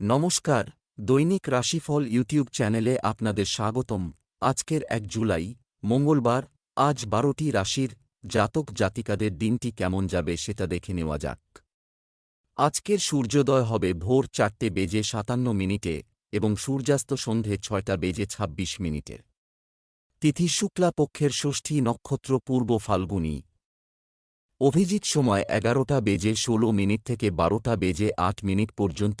নমস্কার, দৈনিক রাশিফল ইউটিউব চ্যানেলে আপনাদের স্বাগতম। আজকের এক জুলাই, মঙ্গলবার, আজ বারোটি রাশির জাতক জাতিকাদের দিনটি কেমন যাবে সেটা দেখে নেওয়া যাক। আজকের সূর্যোদয় হবে ভোর চারটে বেজে সাতান্ন মিনিটে এবং সূর্যাস্ত সন্ধে ছয়টা বেজে ছাব্বিশ মিনিটে। তিথি শুক্লা পক্ষের ষষ্ঠী নক্ষত্র পূর্ব ফাল্গুনী। অভিজিৎ সময় এগারোটা বেজে ষোলো মিনিট থেকে বারোটা বেজে আট মিনিট পর্যন্ত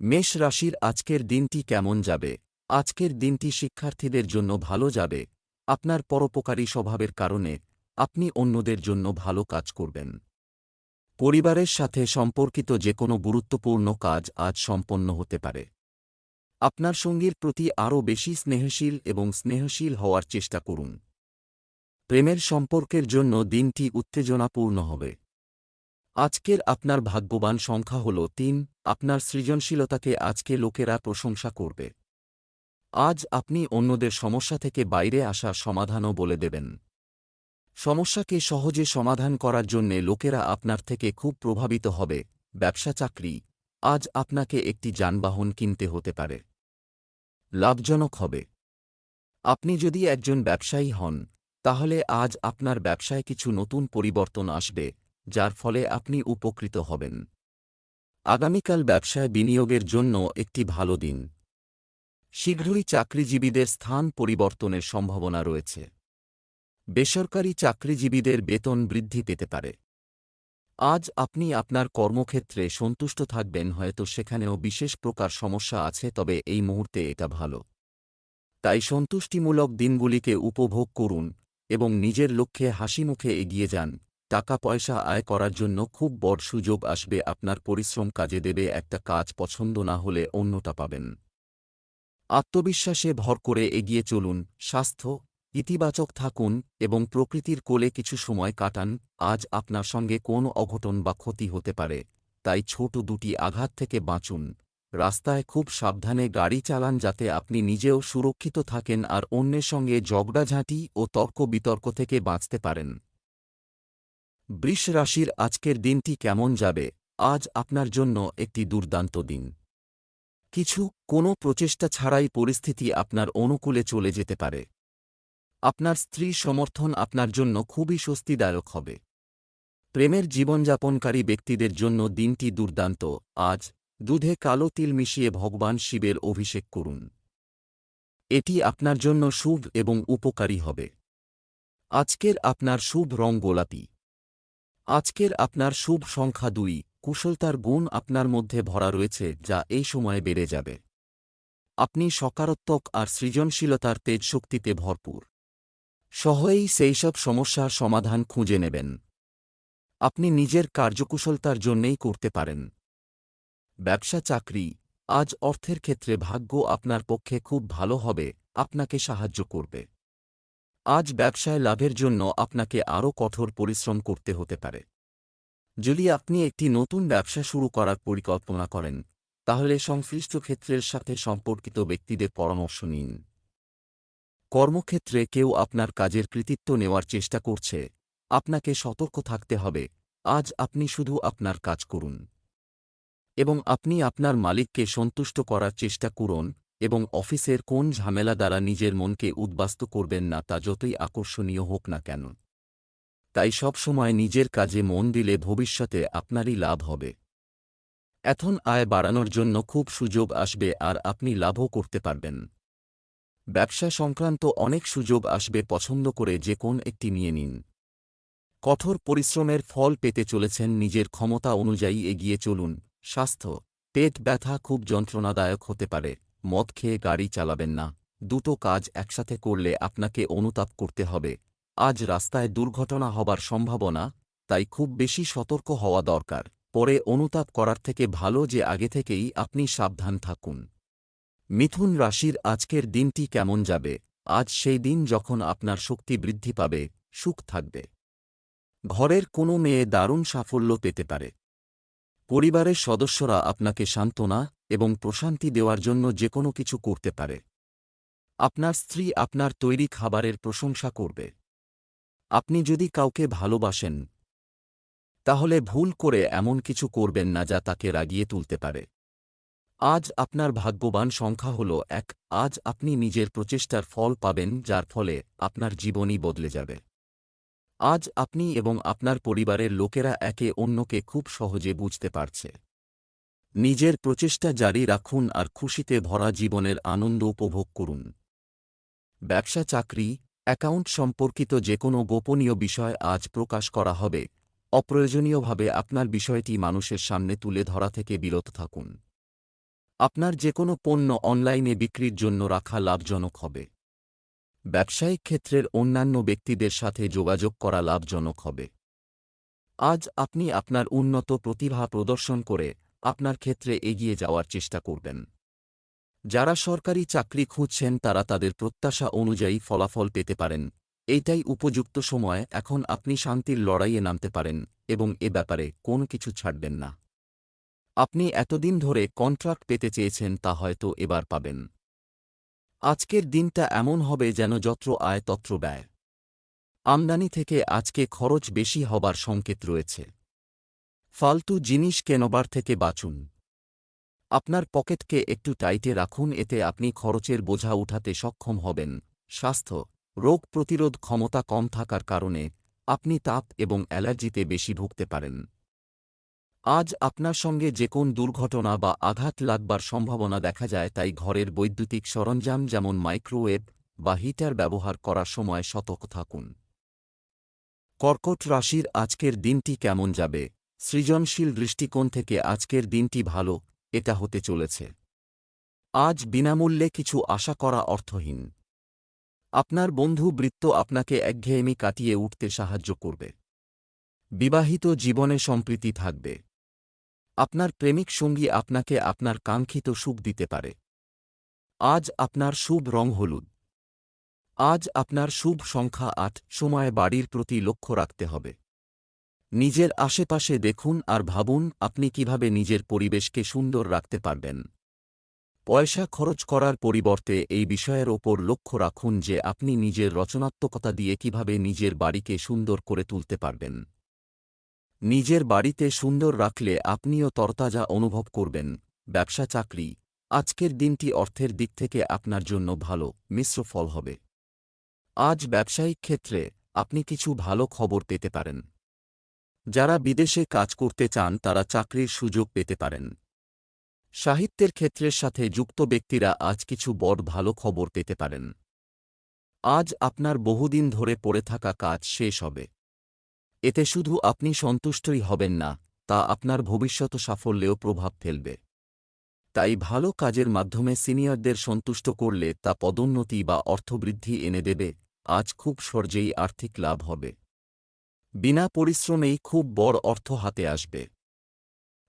মেষ রাশির আজকের দিনটি কেমন যাবে? আজকের দিনটি শিক্ষার্থীদের জন্য ভালো যাবে? আপনার পরোপকারী স্বভাবের কারণে আপনি অন্যদের জন্য ভালো কাজ করবেন। পরিবারের সাথে সম্পর্কিত যে কোনো গুরুত্বপূর্ণ কাজ আজ সম্পন্ন হতে পারে। আপনার সঙ্গীর প্রতি আরও বেশি স্নেহশীল এবং স্নেহশীল হওয়ার চেষ্টা করুন। প্রেমের সম্পর্কের জন্য দিনটি উত্তেজনাপূর্ণ হবে। আজকের আপনার ভাগ্যবান সংখ্যা হল তিন, আপনার সৃজনশীলতাকে আজকে লোকেরা প্রশংসা করবে। আজ আপনি অন্যদের সমস্যা থেকে বাইরে আসার সমাধানও বলে দেবেন। সমস্যাকে সহজে সমাধান করার জন্যে লোকেরা আপনার থেকে খুব প্রভাবিত হবে, ব্যবসা চাকরি, আজ আপনাকে একটি যানবাহন কিনতে হতে পারে। লাভজনক হবে। আপনি যদি একজন ব্যবসায়ী হন, তাহলে আজ আপনার ব্যবসায় কিছু নতুন পরিবর্তন আসবে যার ফলে আপনি উপকৃত হবেন। আগামীকাল ব্যবসায় বিনিয়োগের জন্য একটি ভালো দিন। শীঘ্রই চাকরিজীবীদের স্থান পরিবর্তনের সম্ভাবনা রয়েছে। বেসরকারি চাকরিজীবীদের বেতন বৃদ্ধি পেতে পারে। আজ আপনি আপনার কর্মক্ষেত্রে সন্তুষ্ট থাকবেন হয়তো সেখানেও বিশেষ প্রকার সমস্যা আছে, তবে এই মুহূর্তে এটা ভালো। তাই সন্তুষ্টিমূলক দিনগুলিকে উপভোগ করুন এবং নিজের লক্ষ্যে হাসিমুখে এগিয়ে যান। টাকা পয়সা আয় করার জন্য খুব বড় সুযোগ আসবে, আপনার পরিশ্রম কাজে দেবে, একটা কাজ পছন্দ না হলে অন্যটা পাবেন। আত্মবিশ্বাসে ভর করে এগিয়ে চলুন, স্বাস্থ্য, ইতিবাচক থাকুন এবং প্রকৃতির কোলে কিছু সময় কাটান, আজ আপনার সঙ্গে কোন অঘটন বা ক্ষতি হতে পারে, তাই ছোট দুটি আঘাত থেকে বাঁচুন। রাস্তায় খুব সাবধানে গাড়ি চালান যাতে আপনি নিজেও সুরক্ষিত থাকেন আর অন্যের সঙ্গে ঝগড়াঝাঁটি ও তর্ক বিতর্ক থেকে বাঁচতে পারেন। বৃষ রাশির আজকের দিনটি কেমন যাবে? আজ আপনার জন্য একটি দুর্দান্ত দিন। কিছু, কোনো প্রচেষ্টা ছাড়াই পরিস্থিতি আপনার অনুকূলে চলে যেতে পারে। আপনার স্ত্রী সমর্থন আপনার জন্য খুবই স্বস্তিদায়ক হবে। প্রেমের জীবনযাপনকারী ব্যক্তিদের জন্য দিনটি দুর্দান্ত। আজ, দুধে কালো তিল মিশিয়ে ভগবান শিবের অভিষেক করুন। এটি আপনার জন্য শুভ এবং উপকারী হবে। আজকের আপনার শুভ রং গোলাপি। আজকের আপনার শুভ সংখ্যা দুই, কুশলতার গুণ আপনার মধ্যে ভরা রয়েছে, যা এই সময়ে বেড়ে যাবে। আপনি সকারাত্মক আর সৃজনশীলতার তেজ শক্তিতে ভরপুর সহজেই সেইসব সমস্যার সমাধান খুঁজে নেবেন। আপনি নিজের কার্যকুশলতার জন্যেই করতে পারেন। ব্যবসা চাকরি, আজ অর্থের ক্ষেত্রে ভাগ্য আপনার পক্ষে খুব ভালো হবে, আপনাকে সাহায্য করবে। আজ ব্যবসায় লাভের জন্য আপনাকে আরও কঠোর পরিশ্রম করতে হতে পারে। যদি আপনি একটি নতুন ব্যবসা শুরু করার পরিকল্পনা করেন, তাহলে সংশ্লিষ্ট ক্ষেত্রের সাথে সম্পর্কিত ব্যক্তিদের পরামর্শ নিন। কর্মক্ষেত্রে কেউ আপনার কাজের কৃতিত্ব নেওয়ার চেষ্টা করছে, আপনাকে সতর্ক থাকতে হবে, আজ আপনি শুধু আপনার কাজ করুন। এবং আপনি আপনার মালিককে সন্তুষ্ট করার চেষ্টা করুন এবং অফিসের কোন ঝামেলা দ্বারা নিজের মনকে উদ্বাস্ত করবেন না তা যতই আকর্ষণীয় হোক না কেন। তাই সব সময় নিজের কাজে মন দিলে ভবিষ্যতে আপনারই লাভ হবে। এখন আয় বাড়ানোর জন্য খুব সুযোগ আসবে আর আপনি লাভও করতে পারবেন। ব্যবসা সংক্রান্ত অনেক সুযোগ আসবে পছন্দ করে যে কোন একটি নিয়ে নিন। কঠোর পরিশ্রমের ফল পেতে চলেছেন নিজের ক্ষমতা অনুযায়ী এগিয়ে চলুন। স্বাস্থ্য, পেট ব্যথা খুব যন্ত্রণাদায়ক হতে পারে। মদ খেয়ে গাড়ি চালাবেন না। দুটো কাজ একসাথে করলে আপনাকে অনুতাপ করতে হবে। আজ রাস্তায় দুর্ঘটনা হবার সম্ভাবনা, তাই খুব বেশি সতর্ক হওয়া দরকার। পরে অনুতাপ করার থেকে ভালো যে আগে থেকেই আপনি সাবধান থাকুন। মিথুন রাশির আজকের দিনটি কেমন যাবে? আজ সেই দিন যখন আপনার শক্তি বৃদ্ধি পাবে, সুখ থাকবে। ঘরের কোনো মেয়ে দারুণ সাফল্য পেতে পারে। পরিবারের সদস্যরা আপনাকে সান্ত্বনা এবং প্রশান্তি দেওয়ার জন্য যে কোনো কিছু করতে পারে। আপনার স্ত্রী আপনার তৈরি খাবারের প্রশংসা করবে। আপনি যদি কাউকে ভালোবাসেন, তাহলে ভুল করে এমন কিছু করবেন না যা তাকে রাগিয়ে তুলতে পারে। আজ আপনার ভাগ্যবান সংখ্যা হল এক, আজ আপনি নিজের প্রচেষ্টার ফল পাবেন যার ফলে আপনার জীবনই বদলে যাবে। আজ আপনি এবং আপনার পরিবারের লোকেরা একে অন্যকে খুব সহজে বুঝতে পারছে। নিজের প্রচেষ্টা জারি রাখুন আর খুশিতে ভরা জীবনের আনন্দ উপভোগ করুন। ব্যবসা চাকরি, অ্যাকাউন্ট সম্পর্কিত যে কোনো গোপনীয় বিষয় আজ প্রকাশ করা হবে। অপ্রয়োজনীয়ভাবে আপনার বিষয়টি মানুষের সামনে তুলে ধরা থেকে বিরত থাকুন। আপনার যে কোনো পণ্য অনলাইনে বিক্রির জন্য রাখা লাভজনক হবে। ব্যবসায়িক ক্ষেত্রের অন্যান্য ব্যক্তিদের সাথে যোগাযোগ করা লাভজনক হবে। আজ আপনি আপনার উন্নত প্রতিভা প্রদর্শন করে আপনার ক্ষেত্রে এগিয়ে যাওয়ার চেষ্টা করবেন। যারা সরকারি চাকরি খুঁজছেন, তারা তাদের প্রত্যাশা অনুযায়ী ফলাফল পেতে পারেন। এইটাই উপযুক্ত সময়, এখন আপনি শান্তির লড়াইয়ে নামতে পারেন এবং এ ব্যাপারে কোনো কিছু ছাড়বেন না। আপনি এতদিন ধরে কন্ট্রাক্ট পেতে চেয়েছেন, তা হয়তো এবার পাবেন। আজকের দিনটা এমন হবে যেন যত্র আয়, তত্র ব্যয়। আমদানি থেকে আজকে খরচ বেশি হবার সংকেত রয়েছে। ফালতু জিনিস কেনবার থেকে বাঁচুন। আপনার পকেটকে একটু টাইটে রাখুন, এতে আপনি খরচের বোঝা উঠাতে সক্ষম হবেন। স্বাস্থ্য, রোগ প্রতিরোধ ক্ষমতা কম থাকার কারণে আপনি তাপ এবং অ্যালার্জিতে বেশি ভুগতে পারেন। আজ আপনার সঙ্গে যে কোন দুর্ঘটনা বা আঘাত লাগবার সম্ভাবনা দেখা যায়, তাই ঘরের বৈদ্যুতিক সরঞ্জাম যেমন মাইক্রোওয়েভ বা হিটার ব্যবহার করার সময় সতর্ক থাকুন। কর্কট রাশির আজকের দিনটি কেমন যাবে? সৃজনশীল দৃষ্টিকোণ থেকে আজকের দিনটি ভালো, এটা হতে চলেছে। আজ বিনামূল্যে কিছু আশা করা অর্থহীন। আপনার বন্ধু বৃত্ত আপনাকে একঘেয়েমি কাটিয়ে উঠতে সাহায্য করবে। বিবাহিত জীবনে সম্প্রীতি থাকবে। আপনার প্রেমিক সঙ্গী আপনাকে আপনার কাঙ্ক্ষিত সুখ দিতে পারে। আজ আপনার শুভ রং হলুদ। আজ আপনার শুভ সংখ্যা আট, সময় বাড়ির প্রতি লক্ষ্য রাখতে হবে। নিজের আশেপাশে দেখুন আর ভাবুন আপনি কীভাবে নিজের পরিবেশকে সুন্দর রাখতে পারবেন। পয়সা খরচ করার পরিবর্তে এই বিষয়ের ওপর লক্ষ্য রাখুন যে আপনি নিজের রচনাত্মকতা দিয়ে কীভাবে নিজের বাড়িকে সুন্দর করে তুলতে পারবেন। নিজের বাড়িতে সুন্দর রাখলে আপনিও তরতাজা অনুভব করবেন। ব্যবসা, চাকরি, আজকের দিনটি অর্থের দিক থেকে আপনার জন্য ভালো, মিশ্র ফল হবে। আজ ব্যবসায়িক ক্ষেত্রে আপনি কিছু ভালো খবর পেতে পারেন। যারা বিদেশে কাজ করতে চান তারা চাকরির সুযোগ পেতে পারেন। সাহিত্যের ক্ষেত্রের সাথে যুক্ত ব্যক্তিরা আজ কিছু বড় ভালো খবর পেতে পারেন। আজ আপনার বহুদিন ধরে পড়ে থাকা কাজ শেষ হবে। এতে শুধু আপনি সন্তুষ্টই হবেন না, তা আপনার ভবিষ্যৎ সাফল্যেও প্রভাব ফেলবে। তাই ভালো কাজের মাধ্যমে সিনিয়রদের সন্তুষ্ট করলে তা পদোন্নতি বা অর্থবৃদ্ধি এনে দেবে। আজ খুব সহজেই আর্থিক লাভ হবে। বিনা পরিশ্রমেই খুব বড় অর্থ হাতে আসবে।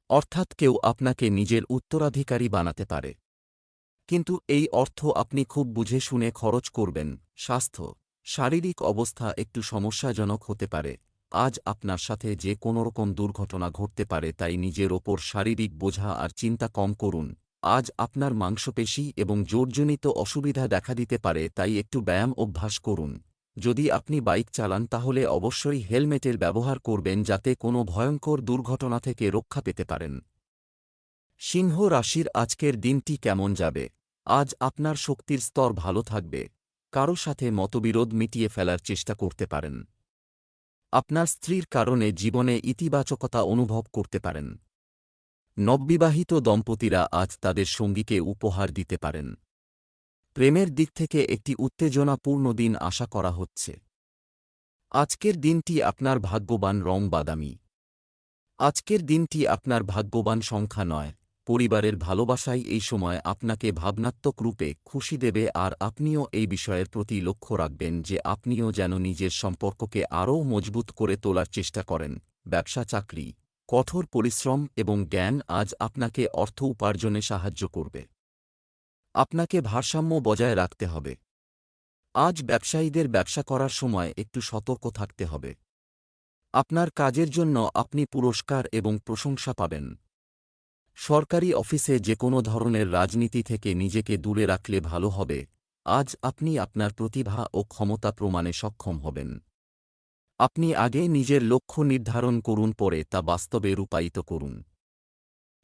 অর্থাৎ কেউ আপনাকে নিজের উত্তরাধিকারী বানাতে পারে। কিন্তু এই অর্থ আপনি খুব বুঝে শুনে খরচ করবেন, স্বাস্থ্য, শারীরিক অবস্থা একটু সমস্যাজনক হতে পারে, আজ আপনার সাথে যে কোনোরকম দুর্ঘটনা ঘটতে পারে তাই নিজের ওপর শারীরিক বোঝা আর চিন্তা কম করুন, আজ আপনার মাংসপেশি এবং জোরজনিত অসুবিধা দেখা দিতে পারে তাই একটু ব্যায়াম অভ্যাস করুন। যদি আপনি বাইক চালান তাহলে অবশ্যই হেলমেটের ব্যবহার করবেন যাতে কোনো ভয়ঙ্কর দুর্ঘটনা থেকে রক্ষা পেতে পারেন। সিংহ রাশির আজকের দিনটি কেমন যাবে? আজ আপনার শক্তির স্তর ভালো থাকবে। কারও সাথে মতবিরোধ মিটিয়ে ফেলার চেষ্টা করতে পারেন। আপনার স্ত্রীর কারণে জীবনে ইতিবাচকতা অনুভব করতে পারেন। নববিবাহিত দম্পতিরা আজ তাদের সঙ্গীকে উপহার দিতে পারেন। প্রেমের দিক থেকে একটি উত্তেজনাপূর্ণ দিন আশা করা হচ্ছে। আজকের দিনটি আপনার ভাগ্যবান রং বাদামি। আজকের দিনটি আপনার ভাগ্যবান সংখ্যা নয়, পরিবারের ভালোবাসাই এই সময় আপনাকে ভাবনাত্মক রূপে খুশি দেবে আর আপনিও এই বিষয়ের প্রতি লক্ষ্য রাখবেন যে আপনিও যেন নিজের সম্পর্ককে আরও মজবুত করে তোলার চেষ্টা করেন। ব্যবসা, চাকরি, কঠোর পরিশ্রম এবং জ্ঞান আজ আপনাকে অর্থ উপার্জনে সাহায্য করবে। আপনাকে ভারসাম্য বজায় রাখতে হবে। আজ ব্যবসায়ীদের ব্যবসা করার সময় একটু সতর্ক থাকতে হবে। আপনার কাজের জন্য আপনি পুরস্কার এবং প্রশংসা পাবেন। সরকারি অফিসে যে কোনো ধরনের রাজনীতি থেকে নিজেকে দূরে রাখলে ভালো হবে। আজ আপনি আপনার প্রতিভা ও ক্ষমতা প্রমাণে সক্ষম হবেন। আপনি আগে নিজের লক্ষ্য নির্ধারণ করুন, পরে তা বাস্তবে রূপায়িত করুন।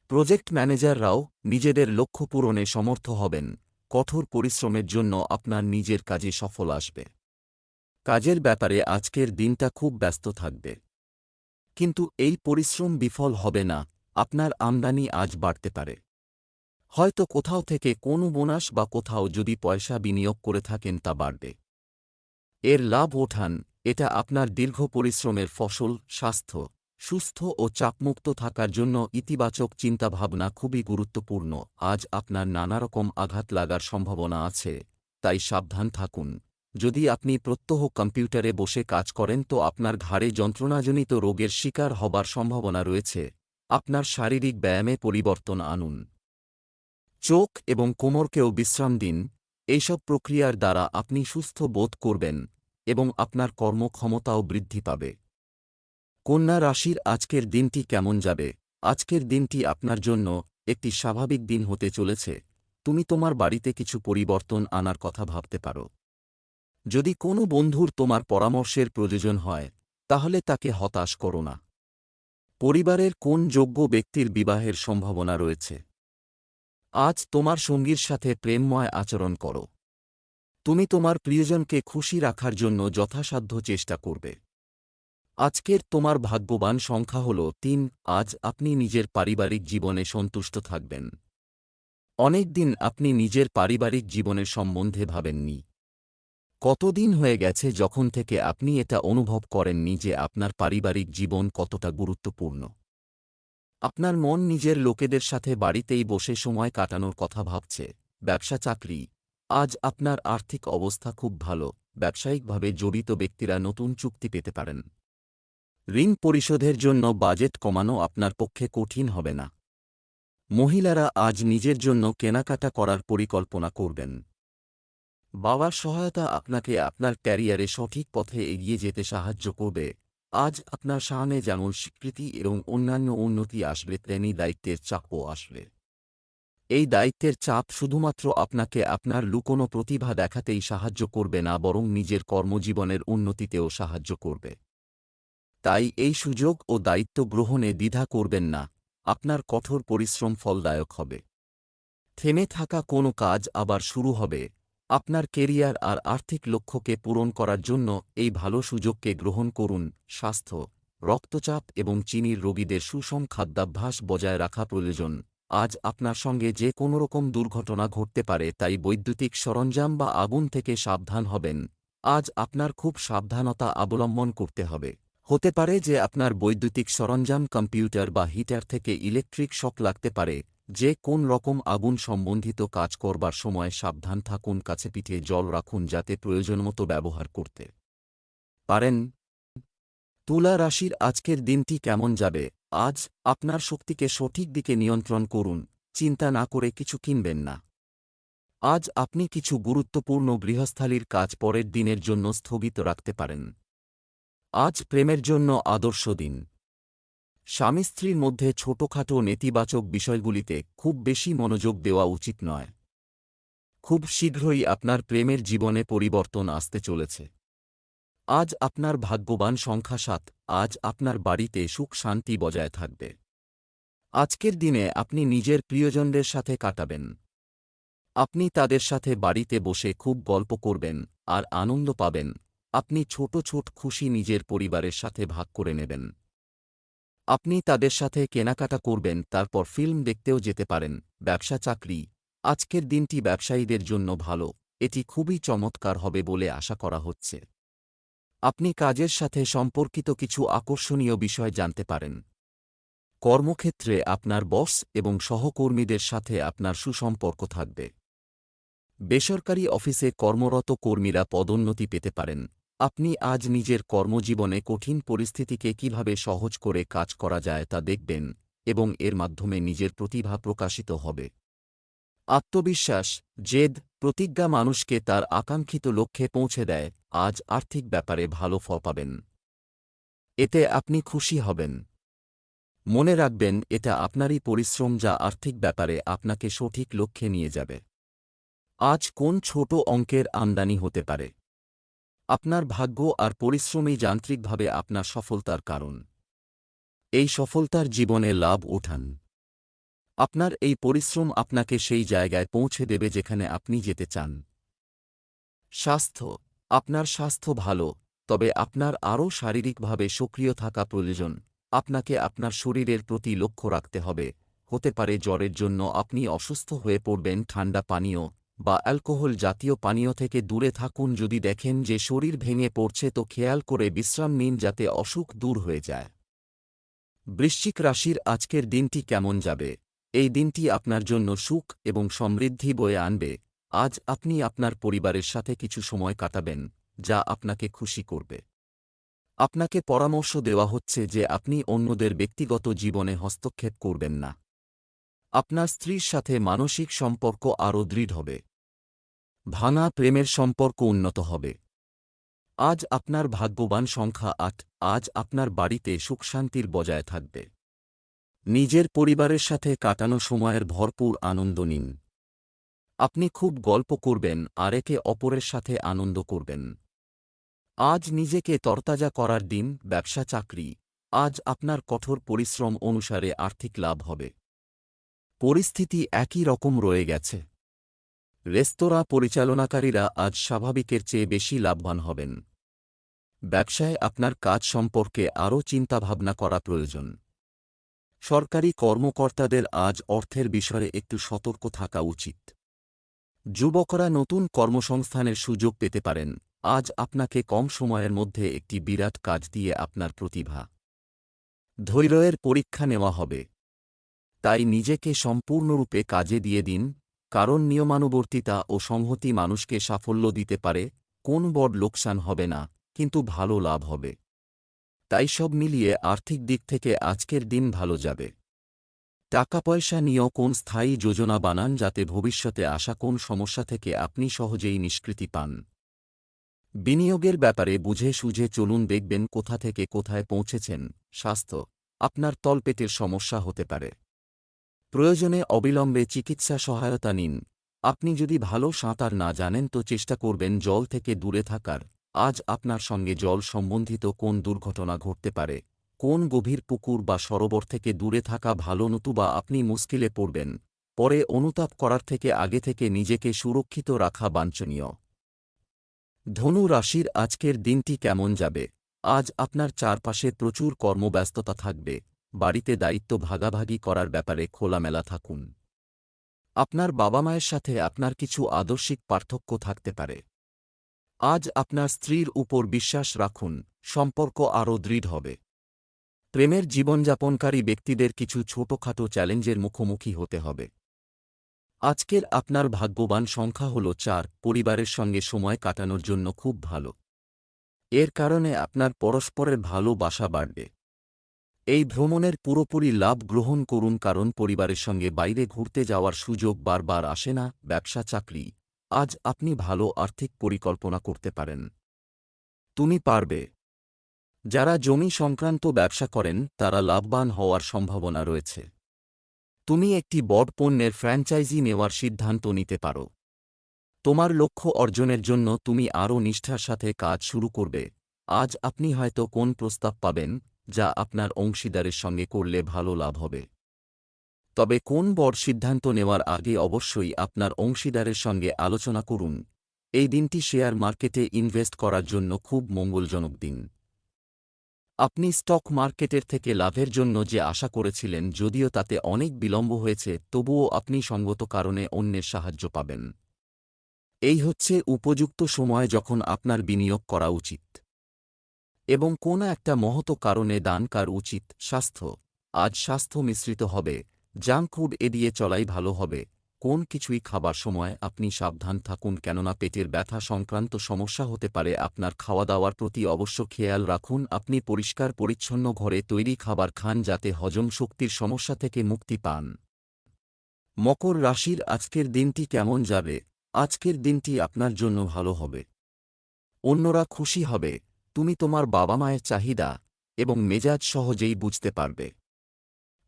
প্রজেক্ট ম্যানেজাররাও নিজেদের লক্ষ্য পূরণে সমর্থ হবেন। কঠোর পরিশ্রমের জন্য আপনার নিজের কাজে সফল আসবে। কাজের ব্যাপারে আজকের দিনটা খুব ব্যস্ত থাকবে। কিন্তু এই পরিশ্রম বিফল হবে না, আপনার আমদানি আজ বাড়তে পারে। হয়তো কোথাও থেকে কোনো বোনাস বা কোথাও যদি পয়সা বিনিয়োগ করে থাকেন তা বাড়বে। এর লাভ ওঠান, এটা আপনার দীর্ঘ পরিশ্রমের ফসল, স্বাস্থ্য। সুস্থ ও চাপমুক্ত থাকার জন্য ইতিবাচক চিন্তাভাবনা খুবই গুরুত্বপূর্ণ। আজ আপনার নানারকম আঘাত লাগার সম্ভাবনা আছে, তাই সাবধান থাকুন। যদি আপনি প্রত্যহ কম্পিউটারে বসে কাজ করেন, তো আপনার ঘাড়ে যন্ত্রণাজনিত রোগের শিকার হবার সম্ভাবনা রয়েছে। আপনার শারীরিক ব্যায়ামে পরিবর্তন আনুন। চোখ এবং কোমরকেও বিশ্রাম দিন। এইসব প্রক্রিয়ার দ্বারা আপনি সুস্থ বোধ করবেন এবং আপনার কর্মক্ষমতাও বৃদ্ধি পাবে। কন্যা রাশির আজকের দিনটি কেমন যাবে? আজকের দিনটি আপনার জন্য একটি স্বাভাবিক দিন হতে চলেছে। তুমি তোমার বাড়িতে কিছু পরিবর্তন আনার কথা ভাবতে পারো। যদি কোনো বন্ধুর তোমার পরামর্শের প্রয়োজন হয়, তাহলে তাকে হতাশ করো না। পরিবারের কোন যোগ্য ব্যক্তির বিবাহের সম্ভাবনা রয়েছে? আজ তোমার সঙ্গীর সাথে প্রেমময় আচরণ করো। তুমি তোমার প্রিয়জনকে খুশি রাখার জন্য যথাসাধ্য চেষ্টা করবে। আজকের তোমার ভাগ্যবান সংখ্যা হল তিন, আজ আপনি নিজের পারিবারিক জীবনে সন্তুষ্ট থাকবেন। অনেক দিন আপনি নিজের পারিবারিক জীবনের সম্বন্ধে ভাবেননি। কতদিন হয়ে গেছে যখন থেকে আপনি এটা অনুভব করেননি যে আপনার পারিবারিক জীবন কতটা গুরুত্বপূর্ণ। আপনার মন নিজের লোকেদের সাথে বাড়িতেই বসে সময় কাটানোর কথা ভাবছে। ব্যবসা চাকরি। আজ আপনার আর্থিক অবস্থা খুব ভালো। ব্যবসায়িকভাবে জড়িত ব্যক্তিরা নতুন চুক্তি পেতে পারেন। ঋণ পরিশোধের জন্য বাজেট কমানো আপনার পক্ষে কঠিন হবে না। মহিলারা আজ নিজের জন্য কেনাকাটা করার পরিকল্পনা করবেন। বাবার সহায়তা আপনাকে আপনার ক্যারিয়ারে সঠিক পথে এগিয়ে যেতে সাহায্য করবে। আজ আপনার সামনে যেমন স্বীকৃতি এবং অন্যান্য উন্নতি আসবে, তেমনি দায়িত্বের চাপও আসবে। এই দায়িত্বের চাপ শুধুমাত্র আপনাকে আপনার লুকোনো প্রতিভা দেখাতেই সাহায্য করবে না, বরং নিজের কর্মজীবনের উন্নতিতেও সাহায্য করবে। তাই এই সুযোগ ও দায়িত্ব গ্রহণে দ্বিধা করবেন না, আপনার কঠোর পরিশ্রম ফলদায়ক হবে। থেমে থাকা কোনো কাজ আবার শুরু হবে, আপনার কেরিয়ার আর আর্থিক লক্ষ্যকে পূরণ করার জন্য এই ভালো সুযোগকে গ্রহণ করুন, স্বাস্থ্য, রক্তচাপ এবং চিনির রোগীদের সুষম খাদ্যাভ্যাস বজায় রাখা প্রয়োজন। আজ আপনার সঙ্গে যে কোনোরকম দুর্ঘটনা ঘটতে পারে তাই বৈদ্যুতিক সরঞ্জাম বা আগুন থেকে সাবধান হবেন। আজ আপনার খুব সাবধানতা অবলম্বন করতে হবে। হতে পারে যে আপনার বৈদ্যুতিক সরঞ্জাম, কম্পিউটার বা হিটার থেকে ইলেকট্রিক শক লাগতে পারে, যে কোন রকম আগুন সম্বন্ধিত কাজ করবার সময় সাবধান থাকুন, কাছে পিঠে জল রাখুন যাতে প্রয়োজনমতো ব্যবহার করতে পারেন। তুলা রাশির আজকের দিনটি কেমন যাবে? আজ আপনার শক্তিকে সঠিক দিকে নিয়ন্ত্রণ করুন, চিন্তা না করে কিছু কিনবেন না। আজ আপনি কিছু গুরুত্বপূর্ণ গৃহস্থালির কাজ পরের দিনের জন্য স্থগিত রাখতে পারেন। আজ প্রেমের জন্য আদর্শ দিন। স্বামী স্ত্রীর মধ্যে ছোটখাটো নেতিবাচক বিষয়গুলিতে খুব বেশি মনোযোগ দেওয়া উচিত নয়। খুব শীঘ্রই আপনার প্রেমের জীবনে পরিবর্তন আসতে চলেছে। আজ আপনার ভাগ্যবান সংখ্যা সাত, আজ আপনার বাড়িতে সুখ শান্তি বজায় থাকবে। আজকের দিনে আপনি নিজের প্রিয়জনদের সাথে কাটাবেন। আপনি তাদের সাথে বাড়িতে বসে খুব গল্প করবেন আর আনন্দ পাবেন। আপনি ছোট ছোট খুশি নিজের পরিবারের সাথে ভাগ করে নেবেন। আপনি তাদের সাথে কেনাকাটা করবেন, তারপর ফিল্ম দেখতেও যেতে পারেন। ব্যবসা চাকরি। আজকের দিনটি ব্যবসায়ীদের জন্য ভালো। এটি খুবই চমৎকার হবে বলে আশা করা হচ্ছে। আপনি কাজের সাথে সম্পর্কিত কিছু আকর্ষণীয় বিষয় জানতে পারেন। কর্মক্ষেত্রে আপনার বস এবং সহকর্মীদের সাথে আপনার সুসম্পর্ক থাকবে। বেসরকারি অফিসে কর্মরত কর্মীরা পদোন্নতি পেতে পারেন। আপনি আজ নিজের কর্মজীবনে কঠিন পরিস্থিতিকে কীভাবে সহজ করে কাজ করা যায় তা দেখবেন এবং এর মাধ্যমে নিজের প্রতিভা প্রকাশিত হবে। আত্মবিশ্বাস, জেদ, প্রতিজ্ঞা মানুষকে তার আকাঙ্ক্ষিত লক্ষ্যে পৌঁছে দেয়, আজ আর্থিক ব্যাপারে ভালো ফল পাবেন। এতে আপনি খুশি হবেন। মনে রাখবেন, এটা আপনারই পরিশ্রম যা আর্থিক ব্যাপারে আপনাকে সঠিক লক্ষ্যে নিয়ে যাবে। আজ কোন ছোট অঙ্কের আমদানি হতে পারে? আপনার ভাগ্য আর পরিশ্রমই যান্ত্রিকভাবে আপনার সফলতার কারণ। এই সফলতার জীবনে লাভ ওঠান আপনার এই পরিশ্রম আপনাকে সেই জায়গায় পৌঁছে দেবে যেখানে আপনি যেতে চান। স্বাস্থ্য, আপনার স্বাস্থ্য ভালো, তবে আপনার আরও শারীরিকভাবে সক্রিয় থাকা প্রয়োজন। আপনাকে আপনার শরীরের প্রতি লক্ষ্য রাখতে হবে। হতে পারে জ্বরের জন্য আপনি অসুস্থ হয়ে পড়বেন, ঠান্ডা পানীয় বা অ্যালকোহল জাতীয় পানীয় থেকে দূরে থাকুন যদি দেখেন যে শরীর ভেঙে পড়ছে তো খেয়াল করে বিশ্রাম নিন যাতে অসুখ দূর হয়ে যায়। বৃশ্চিক রাশির আজকের দিনটি কেমন যাবে? এই দিনটি আপনার জন্য সুখ এবং সমৃদ্ধি বয়ে আনবে। আজ আপনি আপনার পরিবারের সাথে কিছু সময় কাটাবেন, যা আপনাকে খুশি করবে। আপনাকে পরামর্শ দেওয়া হচ্ছে যে আপনি অন্যদের ব্যক্তিগত জীবনে হস্তক্ষেপ করবেন না। আপনার স্ত্রীর সাথে মানসিক সম্পর্ক আরও দৃঢ় হবে। ভাঙা প্রেমের সম্পর্ক উন্নত হবে। আজ আপনার ভাগ্যবান সংখ্যা আট, আজ আপনার বাড়িতে সুখশান্তির বজায় থাকবে। নিজের পরিবারের সাথে কাটানো সময়ের ভরপুর আনন্দ নিন। আপনি খুব গল্প করবেন আর একে অপরের সাথে আনন্দ করবেন। আজ নিজেকে তরতাজা করার দিন, ব্যবসা, চাকরি। আজ আপনার কঠোর পরিশ্রম অনুসারে আর্থিক লাভ হবে। পরিস্থিতি একই রকম রয়ে গেছে। রেস্তোরাঁ পরিচালনাকারীরা আজ স্বাভাবিকের চেয়ে বেশি লাভবান হবেন। ব্যবসায় আপনার কাজ সম্পর্কে আরও চিন্তাভাবনা করা প্রয়োজন। সরকারি কর্মকর্তাদের আজ অর্থের বিষয়ে একটু সতর্ক থাকা উচিত। যুবকরা নতুন কর্মসংস্থানের সুযোগ পেতে পারেন। আজ আপনাকে কম সময়ের মধ্যে একটি বিরাট কাজ দিয়ে আপনার প্রতিভা। ধৈর্যের পরীক্ষা নেওয়া হবে। তাই নিজেকে সম্পূর্ণরূপে কাজে দিয়ে দিন, কারণ নিয়মানুবর্তিতা ও সংহতি মানুষকে সাফল্য দিতে পারে, কোন বড় লোকসান হবে না, কিন্তু ভালো লাভ হবে। তাই সব মিলিয়ে আর্থিক দিক থেকে আজকের দিন ভালো যাবে। টাকা পয়সা নিয়েও কোন স্থায়ী যোজনা বানান যাতে ভবিষ্যতে আসা কোন সমস্যা থেকে আপনি সহজেই নিষ্কৃতি পান। বিনিয়োগের ব্যাপারে বুঝে সুঝে চলুন দেখবেন কোথা থেকে কোথায় পৌঁছেছেন, স্বাস্থ্য, আপনার তলপেটের সমস্যা হতে পারে। প্রয়োজনে অবিলম্বে চিকিৎসা সহায়তা নিন। আপনি যদি ভালো সাঁতার না জানেন তো চেষ্টা করবেন জল থেকে দূরে থাকার। আজ আপনার সঙ্গে জল সম্বন্ধিত কোন দুর্ঘটনা ঘটতে পারে? কোন গভীর পুকুর বা সরোবর থেকে দূরে থাকা ভালো নতুবা আপনি মুশকিলে পড়বেন? পরে অনুতাপ করার থেকে আগে থেকে নিজেকে সুরক্ষিত রাখা বাঞ্ছনীয়। ধনু রাশির আজকের দিনটি কেমন যাবে? আজ আপনার চারপাশে প্রচুর কর্মব্যস্ততা থাকবে। বাড়িতে দায়িত্ব ভাগাভাগি করার ব্যাপারে খোলামেলা থাকুন। আপনার বাবা মায়ের সাথে আপনার কিছু আদর্শিক পার্থক্য থাকতে পারে। আজ আপনার স্ত্রীর উপর বিশ্বাস রাখুন, সম্পর্ক আরও দৃঢ় হবে। প্রেমের জীবনযাপনকারী ব্যক্তিদের কিছু ছোটখাটো চ্যালেঞ্জের মুখোমুখি হতে হবে। আজকের আপনার ভাগ্যবান সংখ্যা হল চার, পরিবারের সঙ্গে সময় কাটানোর জন্য খুব ভালো। এর কারণে আপনার পরস্পরের ভালোবাসা বাড়বে। এই ভ্রমণের পুরোপুরি লাভ গ্রহণ করুন কারণ পরিবারের সঙ্গে বাইরে ঘুরতে যাওয়ার সুযোগ বারবার আসে না, ব্যবসা, চাকরি। আজ আপনি ভালো আর্থিক পরিকল্পনা করতে পারেন। তুমি পারবে। যারা জমি সংক্রান্ত ব্যবসা করেন, তারা লাভবান হওয়ার সম্ভাবনা রয়েছে। তুমি একটি বড় পণ্যের ফ্র্যাঞ্চাইজি নেওয়ার সিদ্ধান্ত নিতে পারো। তোমার লক্ষ্য অর্জনের জন্য তুমি আরও নিষ্ঠার সাথে কাজ শুরু করবে। আজ আপনি হয়তো কোন প্রস্তাব পাবেন যা আপনার অংশীদারের সঙ্গে করলে ভালো লাভ হবে। তবে কোন বড় সিদ্ধান্ত নেওয়ার আগে অবশ্যই আপনার অংশীদারের সঙ্গে আলোচনা করুন। এই দিনটি শেয়ার মার্কেটে ইনভেস্ট করার জন্য খুব মঙ্গলজনক দিন। আপনি স্টক মার্কেটের থেকে লাভের জন্য যে আশা করেছিলেন যদিও তাতে অনেক বিলম্ব হয়েছে, তবুও আপনি সঙ্গত কারণে অন্যের সাহায্য পাবেন। এই হচ্ছে উপযুক্ত সময় যখন আপনার বিনিয়োগ করা উচিত। এবং কোন একটা মহত কারণে দান কার উচিত স্বাস্থ্য। আজ স্বাস্থ্য মিশ্রিত হবে, জাঙ্ক ফুড এড়িয়ে চলাই ভালো হবে। কোন কিছুই খাবার সময় আপনি সাবধান থাকুন কেননা পেটের ব্যথা সংক্রান্ত সমস্যা হতে পারে। আপনার খাওয়া দাওয়ার প্রতি অবশ্য খেয়াল রাখুন, আপনি পরিষ্কার, পরিচ্ছন্ন ঘরে তৈরি খাবার খান যাতে হজম শক্তির সমস্যা থেকে মুক্তি পান। মকর রাশির আজকের দিনটি কেমন যাবে? আজকের দিনটি আপনার জন্য ভালো হবে। অন্যরা খুশি হবে। তুমি তোমার বাবা মায়ের চাহিদা এবং মেজাজ সহজেই বুঝতে পারবে।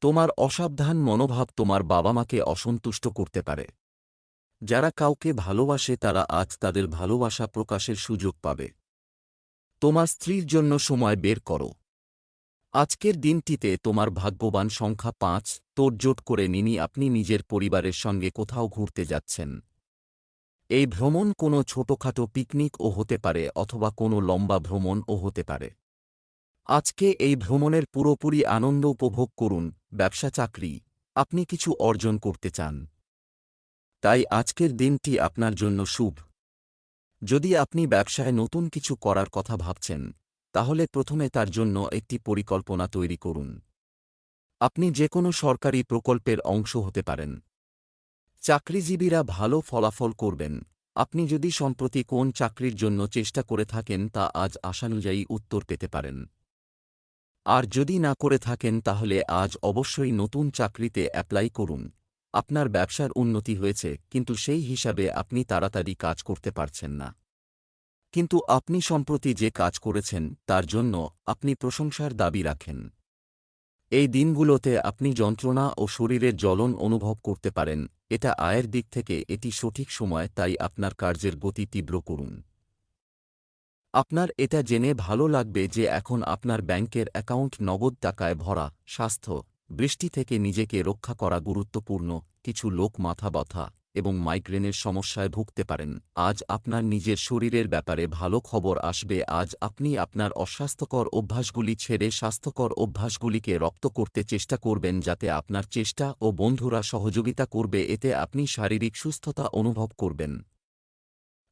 তোমার অসাবধান মনোভাব তোমার বাবা মাকে অসন্তুষ্ট করতে পারে। যারা কাউকে ভালোবাসে তারা আজ তাদের ভালোবাসা প্রকাশের সুযোগ পাবে। তোমার স্ত্রীর জন্য সময় বের করো। আজকের দিনটিতে তোমার ভাগ্যবান সংখ্যা পাঁচ তোড়জোট করে নিনি আপনি নিজের পরিবারের সঙ্গে কোথাও ঘুরতে যাচ্ছেন। এই ভ্রমণ কোনো ছোটখাটো পিকনিকও হতে পারে অথবা কোনো লম্বা ভ্রমণও হতে পারে। আজকে এই ভ্রমণের পুরোপুরি আনন্দ উপভোগ করুন, ব্যবসা চাকরি, আপনি কিছু অর্জন করতে চান। তাই আজকের দিনটি আপনার জন্য শুভ। যদি আপনি ব্যবসায় নতুন কিছু করার কথা ভাবছেন, তাহলে প্রথমে তার জন্য একটি পরিকল্পনা তৈরি করুন। আপনি যে কোনো সরকারি প্রকল্পের অংশ হতে পারেন। চাকরিজীবীরা ভালো ফলাফল করবেন। আপনি যদি সম্প্রতি কোন চাকরির জন্য চেষ্টা করে থাকেন তা আজ আশানুযায়ী উত্তর পেতে পারেন। আর যদি না করে থাকেন তাহলে আজ অবশ্যই নতুন চাকরিতে অ্যাপ্লাই করুন। আপনার ব্যবসার উন্নতি হয়েছে, কিন্তু সেই হিসাবে আপনি তাড়াতাড়ি কাজ করতে পারছেন না। কিন্তু আপনি সম্প্রতি যে কাজ করেছেন, তার জন্য আপনি প্রশংসার দাবি রাখেন। এই দিনগুলোতে আপনি যন্ত্রণা ও শরীরের জ্বলন অনুভব করতে পারেন, এটা আয়ের দিক থেকে এটি সঠিক সময়, তাই আপনার কার্যের গতি তীব্র করুন। আপনার এটা জেনে ভালো লাগবে যে এখন আপনার ব্যাংকের অ্যাকাউন্ট নগদ টাকায় ভরা, স্বাস্থ্য, বৃষ্টি থেকে নিজেকে রক্ষা করা গুরুত্বপূর্ণ, কিছু লোক মাথা ব্যথা। এবং মাইগ্রেনের সমস্যায় ভুগতে পারেন। আজ আপনার নিজের শরীরের ব্যাপারে ভালো খবর আসবে। আজ আপনি আপনার অস্বাস্থ্যকর অভ্যাসগুলি ছেড়ে স্বাস্থ্যকর অভ্যাসগুলিকে রপ্ত করতে চেষ্টা করবেন যাতে আপনার চেষ্টা ও বন্ধুরা সহযোগিতা করবে। এতে আপনি শারীরিক সুস্থতা অনুভব করবেন।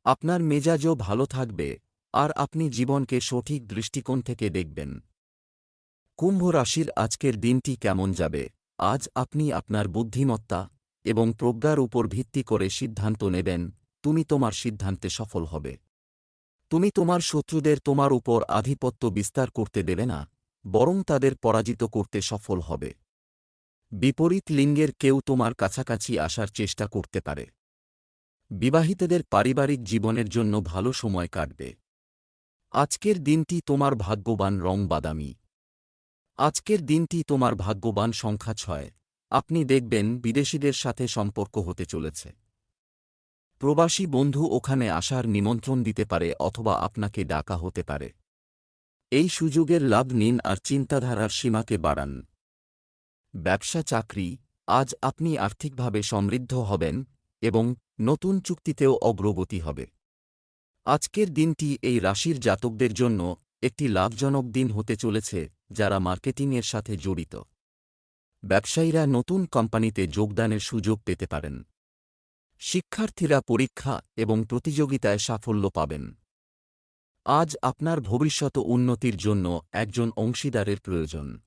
আপনার মেজাজও ভালো থাকবে। আর আপনি জীবনকে সঠিক দৃষ্টিকোণ থেকে দেখবেন। কুম্ভ রাশির আজকের দিনটি কেমন যাবে? আজ আপনি আপনার বুদ্ধিমত্তা এবং প্রজ্ঞার উপর ভিত্তি করে সিদ্ধান্ত নেবেন, তুমি তোমার সিদ্ধান্তে সফল হবে। তুমি তোমার শত্রুদের তোমার উপর আধিপত্য বিস্তার করতে দেবে না, বরং তাদের পরাজিত করতে সফল হবে। বিপরীত লিঙ্গের কেউ তোমার কাছাকাছি আসার চেষ্টা করতে পারে। বিবাহিতদের পারিবারিক জীবনের জন্য ভালো সময় কাটবে। আজকের দিনটি তোমার ভাগ্যবান রং বাদামি। আজকের দিনটি তোমার ভাগ্যবান সংখ্যা ছয়। আপনি দেখবেন বিদেশিদের সাথে সম্পর্ক হতে চলেছে। প্রবাসী বন্ধু ওখানে আসার নিমন্ত্রণ দিতে পারে অথবা আপনাকে ডাকা হতে পারে। এই সুযোগের লাভ নিন আর চিন্তাধারার সীমাকে বাড়ান। ব্যবসা চাকরি, আজ আপনি আর্থিকভাবে সমৃদ্ধ হবেন এবং নতুন চুক্তিতেও অগ্রগতি হবে। আজকের দিনটি এই রাশির জাতকদের জন্য একটি লাভজনক দিন হতে চলেছে যারা মার্কেটিংয়ের সাথে জড়িত। ব্যবসায়ীরা নতুন কোম্পানিতে যোগদানের সুযোগ পেতে পারেন। শিক্ষার্থীরা পরীক্ষা এবং প্রতিযোগিতায় সাফল্য পাবেন। আজ আপনার ভবিষ্যৎ উন্নতির জন্য একজন অংশীদারের প্রয়োজন।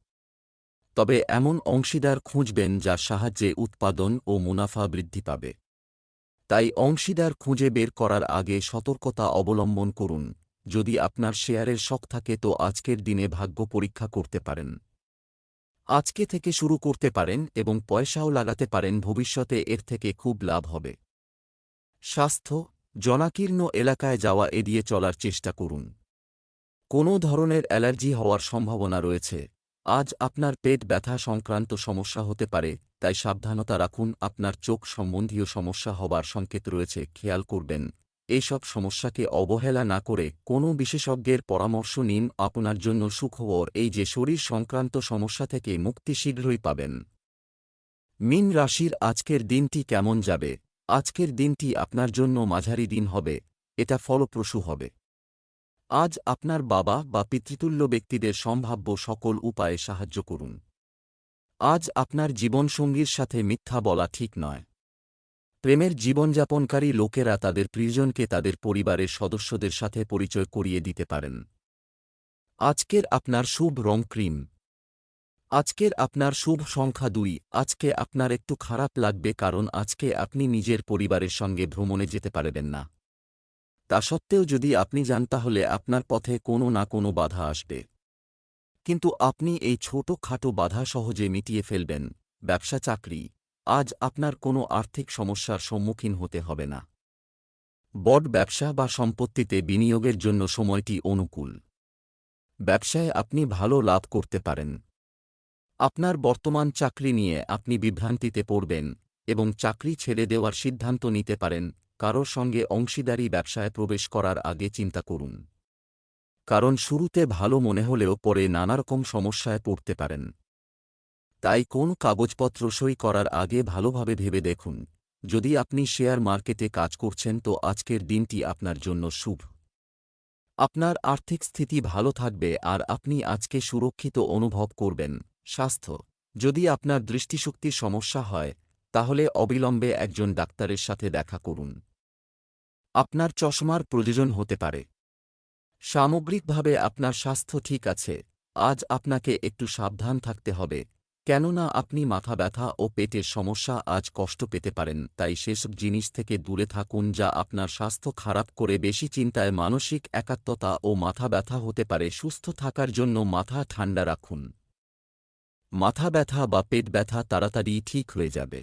তবে এমন অংশীদার খুঁজবেন যার সাহায্যে উৎপাদন ও মুনাফা বৃদ্ধি পাবে। তাই অংশীদার খুঁজে বের করার আগে সতর্কতা অবলম্বন করুন। যদি আপনার শেয়ারের শখ থাকে তো আজকের দিনে ভাগ্য পরীক্ষা করতে পারেন। আজকে থেকে শুরু করতে পারেন এবং পয়সাও লাগাতে পারেন ভবিষ্যতে এর থেকে খুব লাভ হবে। স্বাস্থ্য, জনাকীর্ণ এলাকায় যাওয়া এড়িয়ে চলার চেষ্টা করুন। কোনো ধরনের অ্যালার্জি হওয়ার সম্ভাবনা রয়েছে। আজ আপনার পেট ব্যথা সংক্রান্ত সমস্যা হতে পারে, তাই সাবধানতা রাখুন। আপনার চোখ সম্বন্ধীয় সমস্যা হবার সংকেত রয়েছে, খেয়াল করবেন। এইসব সমস্যাকে অবহেলা না করে কোনো বিশেষজ্ঞের পরামর্শ নিন, আপনার জন্য সুখবর এই যে শরীর সংক্রান্ত সমস্যা থেকে মুক্তি শীঘ্রই পাবেন। মিন রাশির আজকের দিনটি কেমন যাবে? আজকের দিনটি আপনার জন্য মাঝারি দিন হবে, এটা ফলপ্রসূ হবে। আজ আপনার বাবা বা পিতৃতুল্য ব্যক্তিদের সম্ভাব্য সকল উপায়ে সাহায্য করুন। আজ আপনার জীবনসঙ্গীর সাথে মিথ্যা বলা ঠিক নয়। প্রেমের জীবনযাপনকারী লোকেরা তাদের প্রিয়জনকে তাদের পরিবারের সদস্যদের সাথে পরিচয় করিয়ে দিতে পারেন। আজকের আপনার শুভ রং ক্রিম। আজকের আপনার শুভ সংখ্যা দুই। আজকে আপনার একটু খারাপ লাগবে কারণ আজকে আপনি নিজের পরিবারের সঙ্গে ভ্রমণে যেতে পারবেন না। তা সত্ত্বেও যদি আপনি যান তাহলে আপনার পথে কোনো না কোনো বাধা আসবে। কিন্তু আপনি এই ছোট খাটো বাধা সহজে মিটিয়ে ফেলবেন। ব্যবসা চাকরি। আজ আপনার কোনো আর্থিক সমস্যার সম্মুখীন হতে হবে না। বড ব্যবসা বা সম্পত্তিতে বিনিয়োগের জন্য সময়টি অনুকূল। ব্যবসায় আপনি ভালো লাভ করতে পারেন। আপনার বর্তমান চাকরি নিয়ে আপনি বিভ্রান্তিতে পড়বেন এবং চাকরি ছেড়ে দেওয়ার সিদ্ধান্ত নিতে পারেন, কারোর সঙ্গে অংশীদারি ব্যবসায় প্রবেশ করার আগে চিন্তা করুন। কারণ শুরুতে ভালো মনে হলেও পরে নানারকম সমস্যায় পড়তে পারেন। তাই কোন কাগজপত্র সই করার আগে ভালোভাবে ভেবে দেখুন। যদি আপনি শেয়ার মার্কেটে কাজ করছেন তো আজকের দিনটি আপনার জন্য শুভ। আপনার আর্থিক স্থিতি ভালো থাকবে আর আপনি আজকে সুরক্ষিত অনুভব করবেন। স্বাস্থ্য। যদি আপনার দৃষ্টিশক্তির সমস্যা হয়, তাহলে অবিলম্বে একজন ডাক্তারের সাথে দেখা করুন। আপনার চশমার প্রয়োজন হতে পারে। সামগ্রিকভাবে আপনার স্বাস্থ্য ঠিক আছে। আজ আপনাকে একটু সাবধান থাকতে হবে। কেননা আপনি মাথা ব্যথা ও পেটের সমস্যা আজ কষ্ট পেতে পারেন, তাই সেসব জিনিস থেকে দূরে থাকুন যা আপনার স্বাস্থ্য খারাপ করে বেশি চিন্তায় মানসিক একাত্মতা ও মাথা ব্যথা হতে পারে। সুস্থ থাকার জন্য মাথা ঠান্ডা রাখুন। মাথা ব্যথা বা পেট ব্যথা তাড়াতাড়ি ঠিক হয়ে যাবে।